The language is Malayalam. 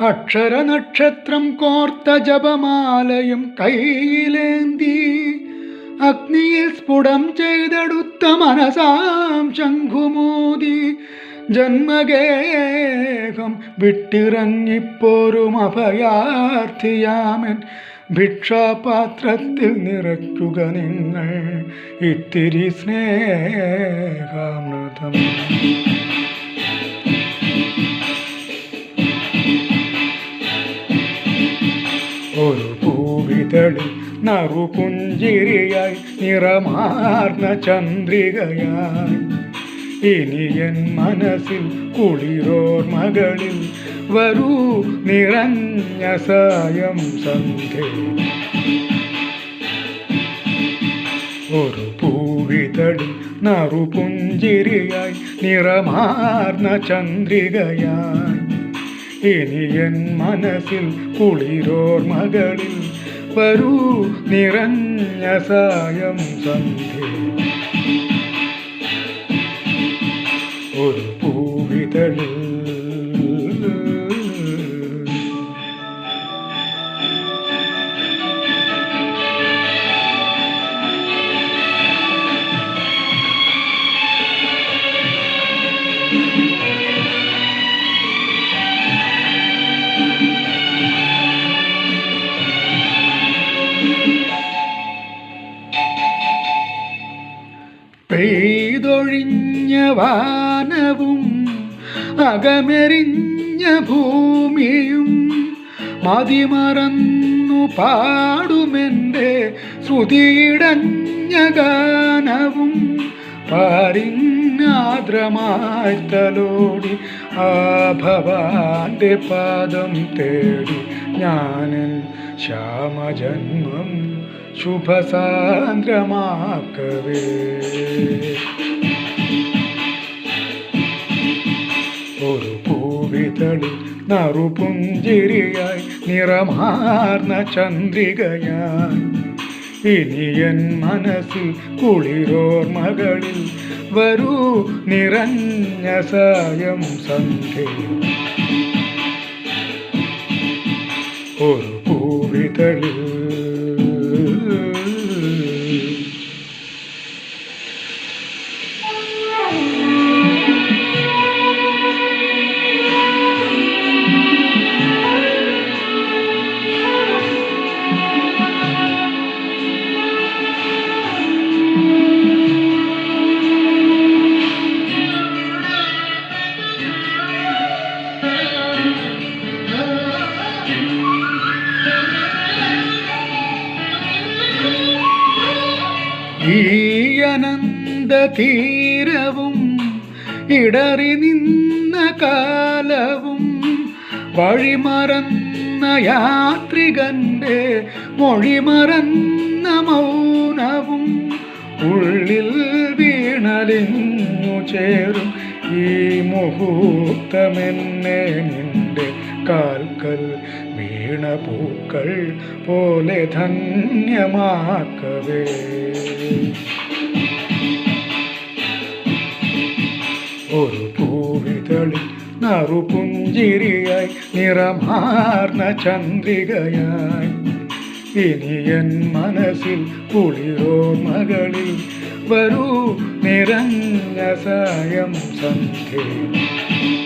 അക്ഷരനക്ഷത്രം കോർത്ത ജപമാലയും കയ്യിലേന്തി. അഗ്നിയിൽ സ്ഫുടം ചെയ്തെടുത്ത മനസാം ശംഖുമോദി ജന്മഗേഹം വിട്ടിറങ്ങിപ്പോരും അഭയാർത്ഥിയാമൻ. ഭിക്ഷാപാത്രത്തിൽ നിറയ്ക്കുക നിങ്ങൾ ഇത്തിരി സ്നേഹാമൃതം. പൂവിതളി നറുപുഞ്ചിരിയായി നിറമാർന്ന ചന്ദ്രികയായി. ഇനി എൻ മനസ്സിൽ കുളിരോർമകളിൽ വരൂ നിറഞ്ഞ സായം സന്ധ്യ. ഒരു പൂവിതടി നറുപുഞ്ചിരിയായി നിറമാർന്ന ചന്ദ്രികയായി. ഇനി എൻ മനസ്സിൽ കുളിരോർമകളിൽ വരൂ നിറഞ്ഞ സായം സന്ധ്യ. ഒരു പൂവിതളിൽ പെയ്തൊഴിഞ്ഞ വാനവും അകമെറിഞ്ഞ ഭൂമിയും മതിമറന്നു പാടുമെന്റെ ശ്രുതിയിടഞ്ഞ ഗാനവും പാരിന്നാദ്രമായി ആ ഭവാന്റെ പാദം തേടി ഞാനൻ ശ്യാമജന്മം ശുഭസാന്ദ്രമാക്കവേ. നറുപുഞ്ചിരിയായി നിറമാർന്ന ചന്ദ്രികയായി. ഇനിയൻ മനസ്സിൽ കുളിരോർമകളിൽ വരൂ നിറഞ്ഞ സായം സന്ധ്യ. ഒരു പൂവിതളിൽ ഈ അനന്ത തീരവും ഇടറി നിന്ന കാലവും വഴിമറന്ന യാത്രികന്റെ മൊഴിമറന്ന മൗനവും ഉള്ളിൽ വീണലിഞ്ഞു ചേരും ഈ മുഹൂർത്തമെന്നെ നിന്റെ കാൽക്കൽ വീണ പൂക്കൾ പോലെ ധന്യമാക്കവേ. ഒരു പൂവിതളി നറുപുഞ്ചിരിയായി നിറമാർന്ന ചന്ദ്രികയായി. ഇനി എൻ മനസ്സിൽ കുളിരോർമകളിൽ വരൂ നിറഞ്ഞ സായം സന്ധ്യ.